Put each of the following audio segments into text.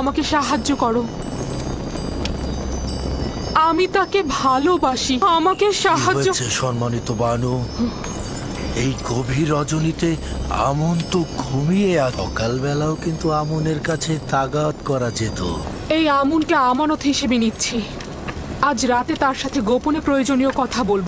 আমাকে সাহায্য করো। আমি তাকে ভালোবাসি। আমাকে সাহায্য সম্মানিত বানু? এই গভীর রজনীতে আমন তো ঘুমিয়ে সকালবেলাও কিন্তু আমনের কাছে তাগাত করা যেত। এই আমুনকে আমানত হিসেবে নিচ্ছি। আজ রাতে তার সাথে গোপনে প্রয়োজনীয় কথা বলব।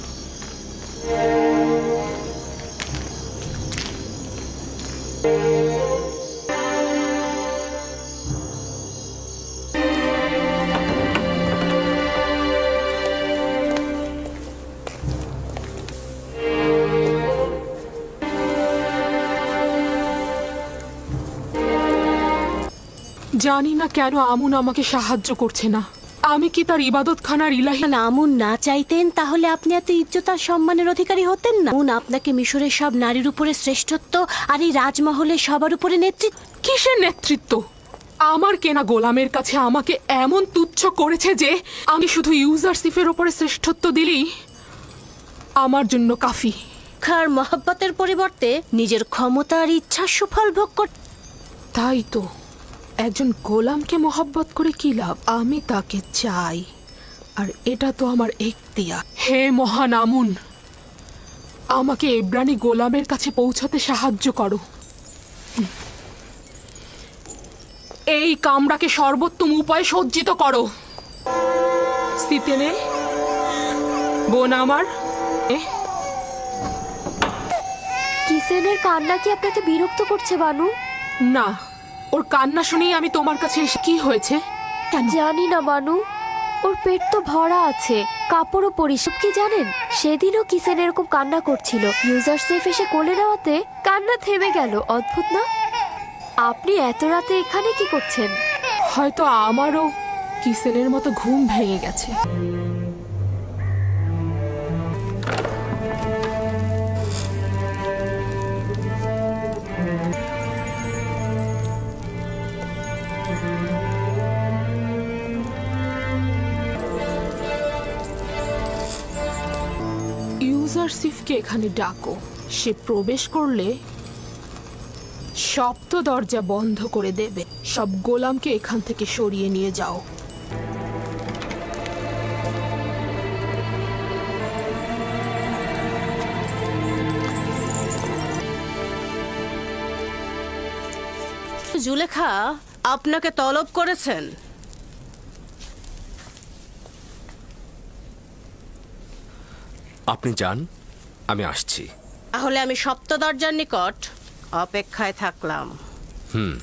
জানি না কেন আমুন আমাকে সাহায্য করছে না। আমি কি তার ইবাদতখানার ইলাহি না আমুন না চাইতেন তাহলে আপনি এত ইজ্জত আর সম্মানের অধিকারী হতেন না। আমুন আপনাকে মিশরের সব নারীর উপরে শ্রেষ্ঠত্ব আর এই রাজমহলে সবার উপরে নেতৃত্ব কিসের নেতৃত্ব? আমার কেনা গোলামের কাছে আমাকে এমন তুচ্ছ করেছে যে আমি শুধু ইউজারসিফের ওপরে শ্রেষ্ঠত্ব দিলেই আমার জন্য কাফি। খার মহব্বতের পরিবর্তে নিজের ক্ষমতা আর ইচ্ছার সুফল ভোগ কর তাই তো। একজন গোলামকে মহব্বত করে কি লাভ? আমি তাকে চাই। আর এটা তো আমার এখতিয়া হে মহান আমুন আমাকে এব্রানি গোলামের কাছে পৌঁছাতে সাহায্য করো। এই কামরাকে সর্বোত্তম উপায়ে সজ্জিত করো। সিতেনে বোন আমার কিসেনের কান্না কি আপনাকে বিরক্ত করছে বানু? না। ওর কান্না শুনেই আমি তোমার কাছে এসে কি হয়েছে? কেন? জানি না বানু। ওর পেট তো ভরা আছে। কাপড়ও পরিসব কি জানেন? সেদিনও কিসেন এরকম কান্না করছিল। ইউজার সেফ এসে কোলে নেওয়াতে কান্না থেমে গেল অদ্ভুত না? আপনি এত রাতে এখানে কি করছেন? হয়তো আমারও কিসেনের মতো ঘুম ভেঙে গেছে। ইউজারসিফকে এখানে ডাকো। সে প্রবেশ করলে সপ্ত দরজা বন্ধ করে দেবে। সব গোলামকে এখান থেকে সরিয়ে নিয়ে যাও। জুলেখা, আপনাকে তলব করেছেন। আপনি যান আমি আসছি। তাহলে আমি সপ্ত দরজার নিকট অপেক্ষায় থাকলাম। হুম।